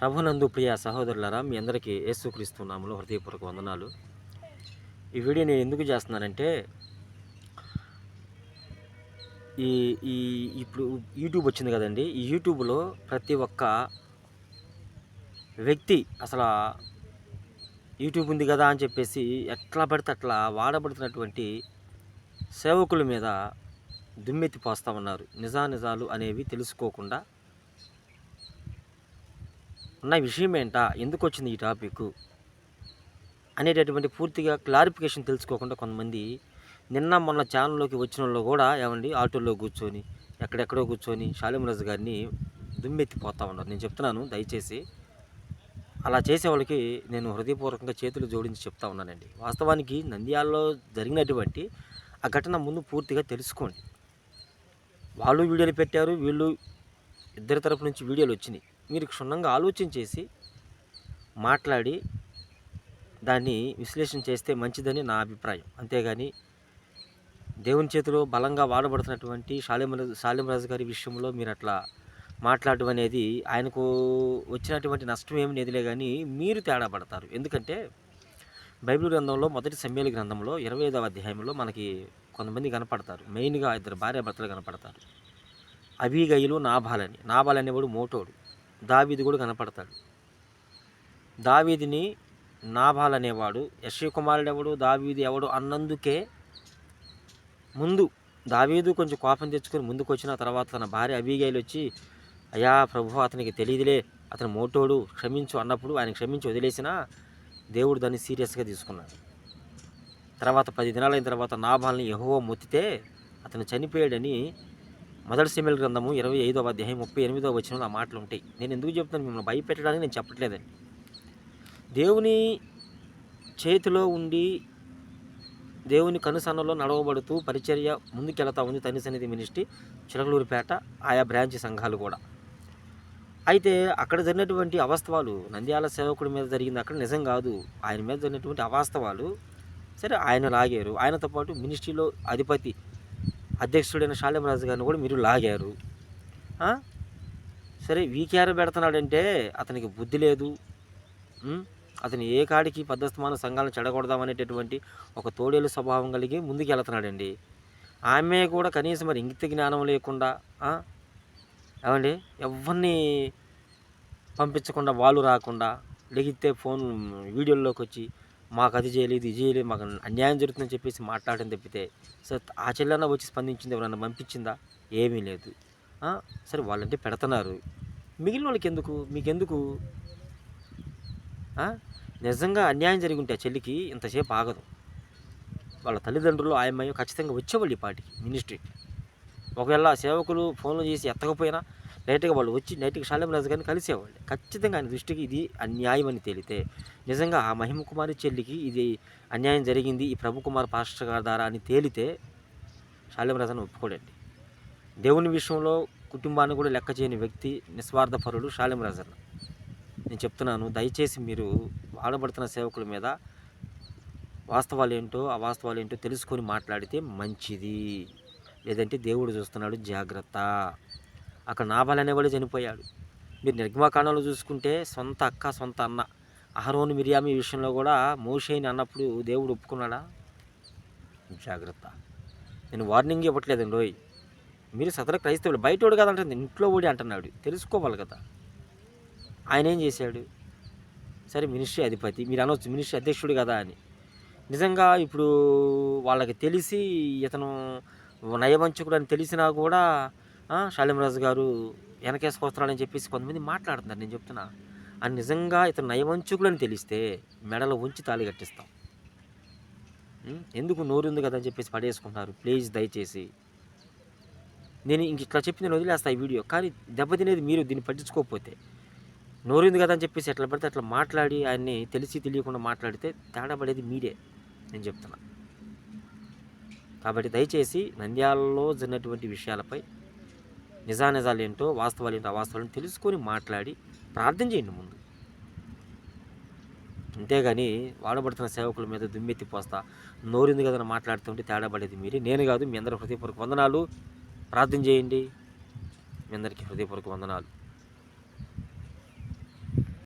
ప్రభునందు ప్రియ సహోదరులారా మీ అందరికీ యేసుక్రీస్తున్నాములు హృదయపూర్వక వందనాలు. ఈ వీడియో నేను ఎందుకు చేస్తున్నానంటే ఈ ఈ ఇప్పుడు యూట్యూబ్ వచ్చింది కదండి. ఈ యూట్యూబ్లో ప్రతి ఒక్క వ్యక్తి అసలు యూట్యూబ్ ఉంది కదా అని చెప్పేసి ఎట్లా పడితే అట్లా వాడబడుతున్నటువంటి సేవకుల మీద దుమ్మెత్తి పోస్తా ఉన్నారు. నిజానిజాలు అనేవి తెలుసుకోకుండా ఉన్న విషయం ఏంటా ఎందుకు వచ్చింది ఈ టాపిక్? అనేటటువంటి పూర్తిగా క్లారిఫికేషన్ తెలుసుకోకుండా కొంతమంది నిన్న మొన్న ఛానల్లోకి వచ్చిన వాళ్ళు కూడా ఏమండి ఆటోలో కూర్చొని ఎక్కడెక్కడో కూర్చొని షాలిమరాజు గారిని దుమ్మెత్తిపోతూ ఉన్నారు. నేను చెప్తున్నాను దయచేసి. అలా చేసే వాళ్ళకి నేను హృదయపూర్వకంగా చేతులు జోడించి చెప్తా ఉన్నానండి. వాస్తవానికి నంద్యాలలో జరిగినటువంటి ఆ ఘటన ముందు పూర్తిగా తెలుసుకోండి. వాళ్ళు వీడియోలు పెట్టారు వీళ్ళు ఇద్దరి తరపు నుంచి వీడియోలు వచ్చినాయి. మీరు క్షుణ్ణంగా ఆలోచన చేసి మాట్లాడి దాన్ని విశ్లేషణ చేస్తే మంచిదని నా అభిప్రాయం. అంతేగాని దేవుని చేతిలో బలంగా వాడబడుతున్నటువంటి శాలిమరాజు శాలిమరాజు గారి విషయంలో మీరు అట్లా మాట్లాడటం అనేది ఆయనకు వచ్చినటువంటి నష్టం ఏమి లేదులే కానీ మీరు తేడా పడతారు. ఎందుకంటే బైబిల్ గ్రంథంలో మొదటి సమ్మేళ గ్రంథంలో ఇరవై ఐదవ అధ్యాయంలో మనకి కొంతమంది కనపడతారు. మెయిన్గా ఇద్దరు భార్యాభర్తలు కనపడతారు. అబీగయిలు నాభాలని. నాబాల్ అనేవాడు మోటోడు. దావీది కూడా కనపడతాడు. దావీదిని నాభాల్ అనేవాడు యశ్వ కుమారుడు ఎవడు దావీది ఎవడు అన్నందుకే ముందు దావీదు కొంచెం కోపం తెచ్చుకొని ముందుకు వచ్చిన తర్వాత తన భార్య అబీగైలు వచ్చి అయ్యా ప్రభు అతనికి తెలియదులే అతను మోటోడు క్షమించు అన్నప్పుడు ఆయన క్షమించి వదిలేసినా దేవుడు దాన్ని సీరియస్గా తీసుకున్నాడు. తర్వాత పది దినాలైన తర్వాత నాభాల్ని యహో మొత్తితే అతను చనిపోయాడని మొదటి సిమిల్ గ్రంథము ఇరవై ఐదవ అధ్యాయం ముప్పై ఎనిమిదవ వచ్చిన ఆ మాటలు ఉంటాయి నేను ఎందుకు చెప్తాను మిమ్మల్ని భయపెట్టడానికి నేను చెప్పట్లేదండి. దేవుని చేతిలో ఉండి దేవుని కనుసన్నలో నడవబడుతూ పరిచర్య ముందుకెళ్తా ఉంది తని సన్నిధి మినిస్ట్రీ చిలకలూరుపేట ఆయా బ్రాంచ్ సంఘాలు కూడా. అయితే అక్కడ జరిగినటువంటి అవాస్తవాలు నంద్యాల సేవకుడి మీద జరిగింది అక్కడ నిజం కాదు. ఆయన మీద జరిగినటువంటి అవాస్తవాలు సరే ఆయన లాగారు ఆయనతో పాటు మినిస్ట్రీలో అధిపతి అధ్యక్షుడైన శాలిమరాజు గారిని కూడా మీరు లాగారు. సరే వీకేర పెడుతున్నాడంటే అతనికి బుద్ధి లేదు. అతను ఏ కాడికి పద్ధతిమాన సంఘాలను చెడగొడదామనేటటువంటి ఒక తోడేలు స్వభావం కలిగి ముందుకు వెళ్తున్నాడండి ఆమె కూడా కనీసం మరి ఇంగిత జ్ఞానం లేకుండా ఏమండి? ఎవరిని పంపించకుండా వాళ్ళు రాకుండా లెగితే ఫోన్ వీడియోల్లోకి వచ్చి మాకు అది చేయలేదు ఇది చేయలేదు మాకు అన్యాయం జరుగుతుందని చెప్పేసి మాట్లాడడం తప్పితే సరే ఆ చెల్లెన్న వచ్చి స్పందించింది ఎవరన్నా పంపించిందా? ఏమీ లేదు. సరే వాళ్ళంటే పెడుతున్నారు. మిగిలిన వాళ్ళకి ఎందుకు మీకెందుకు నిజంగా అన్యాయం జరిగి ఉంటే ఆ చెల్లికి ఇంతసేపు ఆగదు. వాళ్ళ తల్లిదండ్రులు ఆయమయ్యో ఖచ్చితంగా వచ్చేవాళ్ళు ఈ పాటికి మినిస్ట్రీకి ఒకవేళ సేవకులు ఫోన్లు చేసి ఎత్తకపోయినా నైట్గా వాళ్ళు వచ్చి నైట్కి శాలిమరాజు గారిని కలిసేవాళ్ళు. ఖచ్చితంగా ఆయన దృష్టికి ఇది అన్యాయం అని తేలితే నిజంగా ఆ మహిమ కుమారి చెల్లికి ఇది అన్యాయం జరిగింది ఈ ప్రభు కుమార్ పాస్టర్ గారి ద్వారా అని తేలితే శాలిమరాజు అని ఒప్పుకోడండి. దేవుని విషయంలో కుటుంబాన్ని కూడా లెక్క చేయని వ్యక్తి నిస్వార్థపరుడు శాలిమరాజు నేను చెప్తున్నాను దయచేసి మీరు వాడబడుతున్న సేవకుల మీద వాస్తవాలు ఏంటో అవాస్తవాలు ఏంటో తెలుసుకొని మాట్లాడితే మంచిది. లేదంటే దేవుడు చూస్తున్నాడు జాగ్రత్త. అక్కడ నాబాల్ అనేవాడు చనిపోయాడు. మీరు నిర్గమాకాండంలో చూసుకుంటే సొంత అక్క సొంత అన్న అహరోను మిరియామి విషయంలో కూడా మోషేని అన్నప్పుడు దేవుడు ఒప్పుకున్నాడా? జాగ్రత్త. నేను వార్నింగ్ ఇవ్వట్లేదండి రోయ్. మీరు సదర క్రైస్తవులు బయటోడు కదంటే ఇంట్లో ఓడి అంటున్నాడు. తెలుసుకోవాలి కదా. ఆయన ఏం చేశాడు? సరే మినిస్ట్రీ అధిపతి మీరు అనొచ్చు మినిస్ట్రీ అధ్యక్షుడు కదా అని. నిజంగా ఇప్పుడు వాళ్ళకి తెలిసి ఇతను నయవంచకుడు అని తెలిసినా కూడా ఆ, గారు వెనకేసుకొస్తున్నాడని చెప్పేసి కొంతమంది మాట్లాడుతున్నారు. నేను చెప్తున్నా. అని నిజంగా ఇతను నయవంచుకులని తెలిస్తే మెడలో ఉంచి తాళి కట్టిస్తాం. ఎందుకు నోరుంది కదా అని చెప్పేసి పడేసుకుంటున్నారు. ప్లీజ్ దయచేసి. నేను ఇంక ఇట్లా చెప్పి నేను వదిలేస్తా ఈ వీడియో. కానీ దెబ్బతినేది మీరు దీన్ని పట్టించుకోకపోతే. నోరుంది కదా అని చెప్పేసి ఎట్లా పడితే అట్లా మాట్లాడి ఆయన్ని తెలిసి తెలియకుండా మాట్లాడితే తేడా పడేది మీరే. నేను చెప్తున్నా. కాబట్టి దయచేసి నంద్యాలలో జరిగినటువంటి విషయాలపై నిజానిజాలు ఏంటో వాస్తవాలు ఏంటో అవాస్తవాలను తెలుసుకొని మాట్లాడి ప్రార్థన చేయండి ముందు. అంతేగాని వాడబడుతున్న సేవకుల మీద దుమ్మెత్తి పోస్తా నోరింది కదా మాట్లాడుతుంటే తేడా పడేది మీరే. నేను కాదు మీ అందరూ హృదయపూర్వక వందనాలు. ప్రార్థన చేయండి. మీ అందరికీ హృదయపూర్వక వందనాలు.